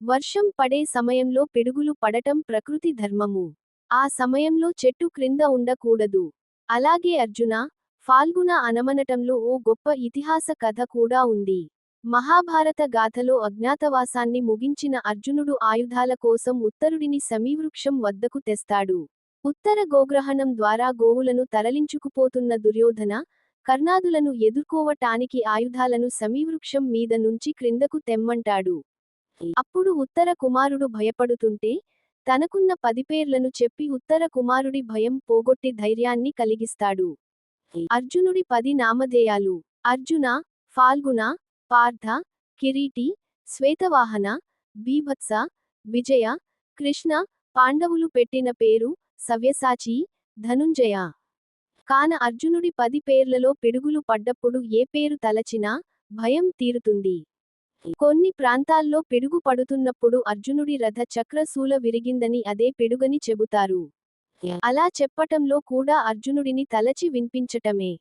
వర్షం పడే సమయంలో పిడుగులు పడటం ప్రకృతి ధర్మము. ఆ సమయంలో చెట్టు క్రింద ఉండకూడదు. అలాగే అర్జున ఫాల్గుణ అనమనటంలో ఓ గొప్ప ఇతిహాస కథ కూడా ఉంది. మహాభారత గాథలో అజ్ఞాతవాసాన్ని ముగించిన అర్జునుడు ఆయుధాల కోసం ఉత్తరుడిని సమీవృక్షం వద్దకు తెస్తాడు. ఉత్తర గోగ్రహణం ద్వారా గోవులను తరలించుకుపోతున్న దుర్యోధన కర్ణాదులను ఎదుర్కోవటానికి ఆయుధాలను సమీవృక్షం మీద నుంచి క్రిందకు తెమ్మంటాడు. అప్పుడు ఉత్తర కుమారుడు భయపడుతుంటే తనకున్న పదిపేర్లను చెప్పి ఉత్తర కుమారుడి భయం పోగొట్టి ధైర్యాన్ని కలిగిస్తాడు. అర్జునుడి పది నామధేయాలు. అర్జున ఫాల్గుణ పార్థ కిరీటి శ్వేతవాహన బీభత్స విజయ కృష్ణ పాండవులు పెట్టిన పేరు సవ్యసాచి ధనుంజయ. కాన అర్జునుడి పది పేర్లలో పిడుగులు పడ్డప్పుడు ఏ పేరు తలచినా భయం తీరుతుంది. కొన్ని ప్రాంతాల్లో పిడుగు పడుతున్నప్పుడు అర్జునుడి రథ చక్రశూల విరిగిందని అదే పిడుగని చెబుతారు. అలా చెప్పటంలో కూడా అర్జునుడిని తలచి వినిపించటమే.